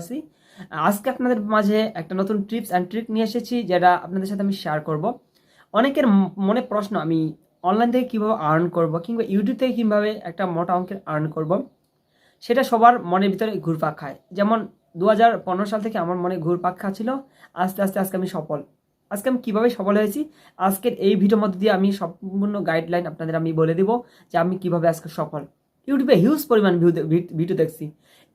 আছি। আজকে আপনাদের মাঝে একটা নতুন টিপস অ্যান্ড ট্রিক নিয়ে এসেছি, যেটা আপনাদের সাথে আমি শেয়ার করব। অনেকের মনে প্রশ্ন, আমি অনলাইন থেকে কীভাবে আর্ন করব, কিংবা ইউটিউব থেকে কীভাবে একটা মোটা অঙ্কের আর্ন করব? সেটা সবার মনের ভিতরে ঘুরপাক খায়। যেমন দু হাজার পনেরো সাল থেকে আমার মনে ঘুরপাক খাচ্ছিল, আস্তে আস্তে, আজকে আমি সফল। আজকে আমি কীভাবে সফল হয়েছি? আজকের এই ভিডিওর মধ্যে দিয়ে আমি সম্পূর্ণ গাইডলাইন আপনাদের আমি বলে দিব যে আমি কীভাবে আজকে সফল। ইউটিউবে হিউজ পরিমাণ ভিউ ভিডিও দেখছি।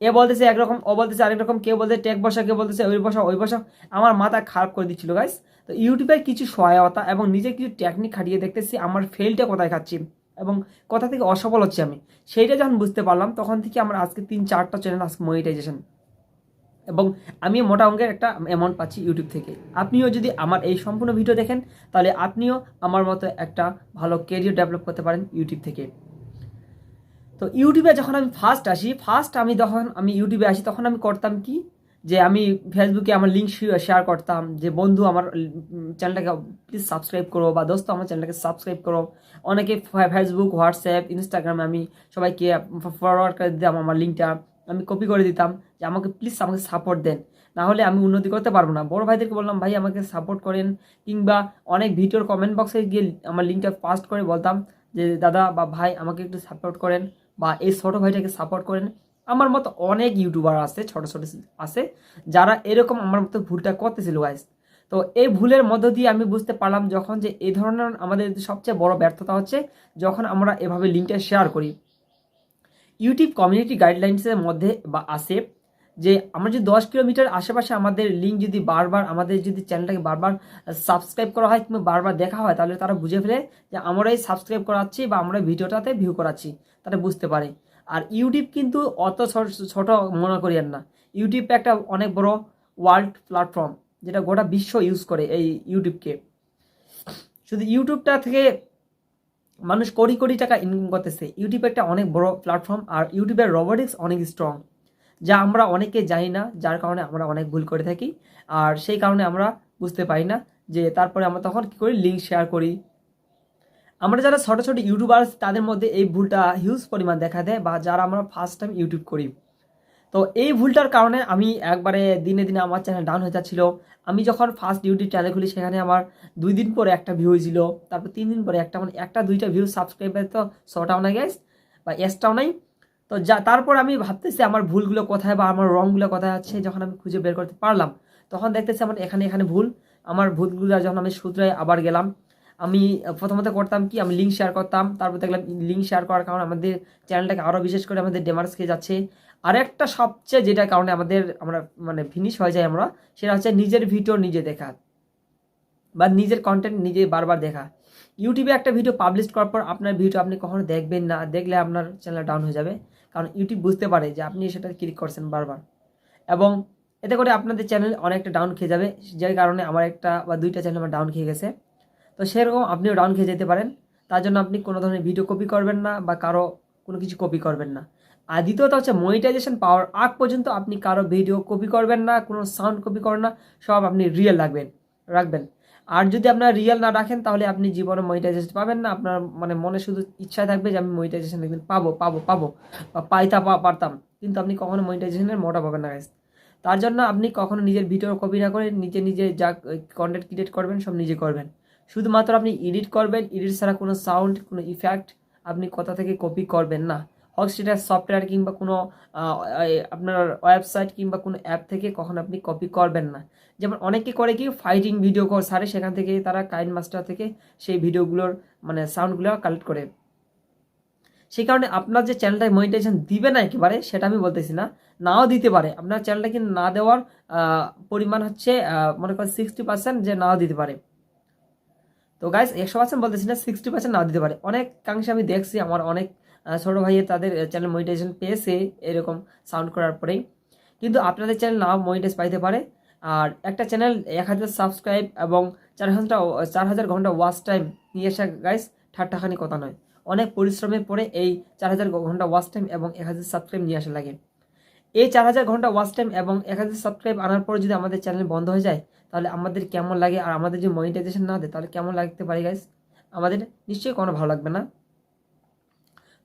এ বলতেছে একরকম, ও বলতেছে আরেক রকম, কেউ বলতেছে টেক বসা কেউ বলতেছে ওই বসা ওই বসা আমার মাথা খারাপ করে দিচ্ছিল গাইস তো ইউটিউবের কিছু সহায়তা এবং নিজের কিছু টেকনিক খাটিয়ে দেখতেছি আমার ফেলটা কোথায় খাচ্ছি এবং কোথা থেকে অসফল হচ্ছে আমি। সেইটা যখন বুঝতে পারলাম, তখন থেকে আমার আজকে তিন, চারটা চ্যানেল আজকে মনিটাইজেশন এবং আমি মোটা অঙ্কের একটা অ্যামাউন্ট পাচ্ছি ইউটিউব থেকে। আপনিও যদি আমার এই সম্পূর্ণ ভিডিও দেখেন, তাহলে আপনিও আমার মতো একটা ভালো কেরিয়ার ডেভেলপ করতে পারেন ইউটিউব থেকে। তো ইউটিউবে যখন আমি ফার্স্ট আসি ফার্স্ট আমি যখন আমি ইউটিউবে আসি, তখন আমি করতাম কি? যে আমি ফেসবুকে আমার লিঙ্ক শেয়ার করতাম, যে বন্ধু আমার চ্যানেলটাকে প্লিজ সাবস্ক্রাইব করো বা দোস্ত আমার চ্যানেলটাকে সাবস্ক্রাইব করো। অনেকে ফেসবুক হোয়াটসঅ্যাপ ইনস্টাগ্রামে আমি সবাইকে ফরওয়ার্ড করে দিতাম আমার লিঙ্কটা আমি কপি করে দিতাম, যে আমাকে প্লিজ আমাকে সাপোর্ট দেন। না হলে আমি উন্নতি করতে পারব না। বড় ভাইদেরকে বললাম, ভাই, আমাকে সাপোর্ট করেন। কিংবা অনেক ভিডিওর কমেন্ট বক্সে গিয়ে আমার লিঙ্কটা পাস্ট করে বলতাম, যে, দাদা বা ভাই, আমাকে একটু সাপোর্ট করেন। বা এই ছোটো ভাইটাকে সাপোর্ট করেন। আমার মতো অনেক ইউটিউবার আছে, ছোটো ছোটো আছে, যারা এরকম আমার মতো ভুলটা করতেছিল গাইস তো এই ভুলের মধ্য দিয়ে আমি বুঝতে পারলাম যখন যে এই ধরনের আমাদের সবচেয়ে বড় ব্যর্থতা হচ্ছে যখন আমরা এভাবে লিঙ্কটা শেয়ার করি। ইউটিউব কমিউনিটি গাইডলাইন্সের মধ্যে বা আসে যে আমরা যদি দশ কিলোমিটার আশেপাশে আমাদের লিঙ্ক যদি বারবার আমাদের যদি চ্যানেলটাকে বারবার সাবস্ক্রাইব করা হয় কিংবা বারবার দেখা হয়, তাহলে তারা বুঝে ফেলে যে আমরাই সাবস্ক্রাইব করাচ্ছি বা আমরা ভিডিওটাতে ভিউ করাচ্ছি। তারা বুঝতে পারে। আর ইউটিউব কিন্তু অত ছোট- মনে করিয়েন না। ইউটিউব একটা অনেক বড় ওয়ার্ল্ড প্ল্যাটফর্ম যেটা গোটা বিশ্ব ইউজ করে এই ইউটিউবকে শুধু ইউটিউবটা থেকে মানুষ কোটি কোটি টাকা ইনকাম করতেছে। ইউটিউব একটা অনেক বড় প্ল্যাটফর্ম আর ইউটিউবের রোবোটিক্স অনেক স্ট্রং যা আমরা অনেকে জানি না, যার কারণে আমরা অনেক ভুল করে থাকি। আর সেই কারণে আমরা বুঝতে পারি না যে তারপরে আমরা তখন কী করি? লিঙ্ক শেয়ার করি। আমরা যারা ছোটো ছোটো ইউটিউবার তাদের মধ্যে এই ভুলটা হিউজ পরিমাণ দেখা দেয় বা যারা আমরা ফার্স্ট টাইম ইউটিউব করি। তো এই ভুলটার কারণে আমি একবারে দিনে দিনে আমার চ্যানেল ডাউন হয়ে যাচ্ছিল। আমি যখন ফার্স্ট ইউটিউব চ্যানেল খুলি, সেখানে আমার দুই দিন পরে একটা ভিউ হয়েছিল, তারপর তিন দিন পরে একটা মানে একটা দুইটা ভিউ সাবস্ক্রাইবার তো শটাও নাই গ্যাস বা এসটাও নাই। তো যা, তারপর আমি ভাবতেছি আমার ভুলগুলো কোথায় বা আমার রংগুলো কোথায় আছে, যখন আমি খুঁজে বের করতে পারলাম, তখন দেখতেছি আমার এখানে এখানে ভুল। আমার ভুলগুলো যখন আমি শুধরাই আবার গেলাম, আমি প্রথমত করতাম কি, আমি লিঙ্ক শেয়ার করতাম, তারপর দেখলাম লিঙ্ক শেয়ার করার কারণে আমাদের চ্যানেলটাকে আরও বিশেষ করে আমাদের ডেমার্স খেয়ে যাচ্ছে। আরেকটা সবচেয়ে যেটা কারণে আমাদের, আমরা মানে ফিনিশ হয়ে যায় আমরা, সেটা হচ্ছে নিজের ভিডিও নিজে দেখা বা নিজের কন্টেন্ট নিজে বারবার দেখা। ইউটিউবে একটা ভিডিও পাবলিশ করার পর আপনার ভিডিও আপনি কখনো দেখবেন না, দেখলে আপনার চ্যানেল ডাউন হয়ে যাবে। কারণ ইউটিউব বুঝতে পারে যে আপনি সেটা ক্লিক করছেন বারবার। এবং এতে করে আপনাদের চ্যানেল অনেকটা ডাউন খেয়ে যাবে যার কারণে আমার একটা বা দুইটা চ্যানেল আমার ডাউন খেয়ে গেছে। তো সেরকম আপনিও ডাউন খেয়ে যেতে পারেন। তার জন্য আপনি কোনো ধরনের ভিডিও কপি করবেন না বা কারও কোনো কিছু কপি করবেন না। আর দ্বিতীয়ত হচ্ছে মনিটাইজেশন পাওয়ার আগ পর্যন্ত আপনি কারও ভিডিও কপি করবেন না, কোনো সাউন্ড কপি করবেন না, সব আপনি রিয়েল রাখবেন রাখবেন। আর যদি আপনার রিয়েল না রাখেন, তাহলে আপনি জীবনে মনিটাইজেশন পাবেন না। আপনার মানে মনে শুধু ইচ্ছা থাকবে যে, আমি মনিটাইজেশন একদিন পাবো পাবো পাবো। বা পাইতা পারতাম। কিন্তু আপনি কখনো মনিটাইজেশনের মোটা পাবেন না, guys। তার জন্য আপনি কখনো নিজের ভিডিও কপি না করে নিজে নিজে যা কন্টেন্ট ক্রিয়েট করবেন, সব নিজে করবেন। শুধুমাত্র আপনি এডিট করবেন। এডিট ছাড়া কোনো সাউন্ড কোনো ইফেক্ট আপনি কোথা থেকে কপি করবেন না। হোক সেটা সফটওয়্যার কিংবা কোনো আপনার ওয়েবসাইট কিংবা কোনো অ্যাপ থেকে কখন আপনি কপি করবেন না। যেমন অনেকে করে কি ফাইটিং ভিডিও কল সারে, সেখান থেকে তারা কাইন মাস্টার থেকে সেই ভিডিওগুলোর মানে সাউন্ডগুলো কালেক্ট করে। সেই কারণে আপনার যে চ্যানেলটায় মনিটাইজেশন দিবে না একেবারে, সেটা আমি বলতেছি না, নাও দিতে পারে। আপনার চ্যানেলটা চ্যানেলটাকে না দেওয়ার পরিমাণ হচ্ছে মনে করেন সিক্সটি পার্সেন্ট যে নাও দিতে পারে। তো গাইস একশো পার্সেন্ট বলতেছি না সিক্সটি পার্সেন্ট নাও দিতে পারে। অনেক কাংশে আমি দেখছি, আমার অনেক ছোট ভাইয়ের তাদের চ্যানেল মনিটাইজেশন পেয়েছে এরকম সাউন্ড করার পরেই। কিন্তু আপনাদের চ্যানেল নাও মনিটাইজ পাইতে পারে। আর একটা চ্যানেল এক হাজার সাবস্ক্রাইব এবং চার ঘণ্টা চার হাজার ঘণ্টা ওয়াচ টাইম নিয়ে আসা গাইস ঠাট্টাখানি কথা নয়। অনেক পরিশ্রমের পরে এই চার হাজার ঘণ্টা ওয়াচ টাইম এবং এক হাজার সাবস্ক্রাইব নিয়ে আসা লাগে। এই চার হাজার ঘণ্টা ওয়াচ টাইম এবং এক হাজার সাবস্ক্রাইব আনার পর যদি আমাদের চ্যানেল বন্ধ হয়ে যায়, তাহলে আমাদের কেমন লাগে? আর আমাদের যদি মনিটাইজেশন না দেয়, তাহলে কেমন লাগতে পারে গাইস আমাদের নিশ্চয়ই কোনো ভালো লাগবে না।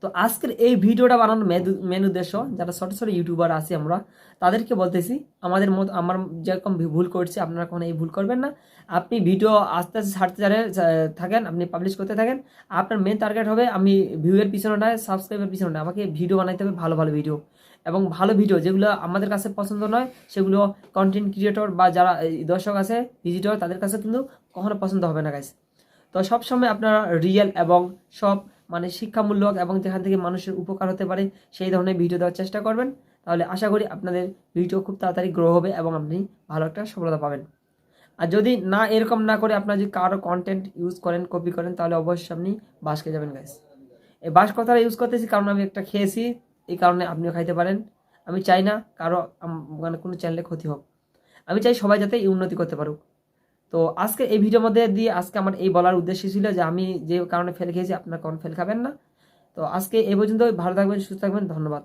তো আজকের এই ভিডিওটা বানানোর মেন- উদ্দেশ্য, যারা ছোট ছোট ইউটিউবার আছি আমরা, তাদেরকে বলতেছি, আমাদের মত, আমার যেরকম ভুল করছি, আপনারা কখনো এই ভুল করবেন না। আপনি ভিডিও আস্তে আস্তে ছাড়তে জানেন থাকেন, আপনি পাবলিশ করতে থাকেন। আপনার মেন টার্গেট হবে, আমি ভিউয়ের পিছনে নয় সাবস্ক্রাইবের পিছনে নয় আমাকে ভিডিও বানাইতে হবে ভালো ভালো ভিডিও এবং ভালো ভিডিও যেগুলো আমাদের কাছে পছন্দ নয়, সেগুলো কন্টেন্ট ক্রিয়েটর বা যারা দর্শক আছে ভিজিটর তাদের কাছে কিন্তু কখনো পছন্দ হবে না গাইস তো সবসময় আপনারা রিয়েল এবং সব মানে শিক্ষামূলক এবং যেখান থেকে মানুষের উপকার হতে পারে সেই ধরনের ভিডিও দেওয়ার চেষ্টা করবেন। তাহলে আশা করি আপনাদের ভিডিও খুব তাড়াতাড়ি গ্রো হবে এবং আপনি ভালো একটা সফলতা পাবেন। আর যদি না এরকম না করে আপনারা যদি কারও কন্টেন্ট ইউজ করেন কপি করেন, তাহলে অবশ্যই আপনি বাস খেয়ে যাবেন গাইস এই বাস কথাটা ইউজ করতেছি কারণ আমি একটা খেয়েছি, এই কারণে আপনিও খাইতে পারেন। আমি চাই না কারও মানে কোনো চ্যানেলে ক্ষতি হোক। আমি চাই সবাই যাতে উন্নতি করতে পারুক। তো আজকে এই ভিডিওর মধ্যে দিয়ে আজকে আমার এই বলার উদ্দেশ্য ছিল যে আমি যে কারণে ফেল খেয়েছি, আপনার কারণ ফেল খাবেন না। তো আজকে এই পর্যন্ত ভালো থাকবেন, সুস্থ থাকবেন, ধন্যবাদ।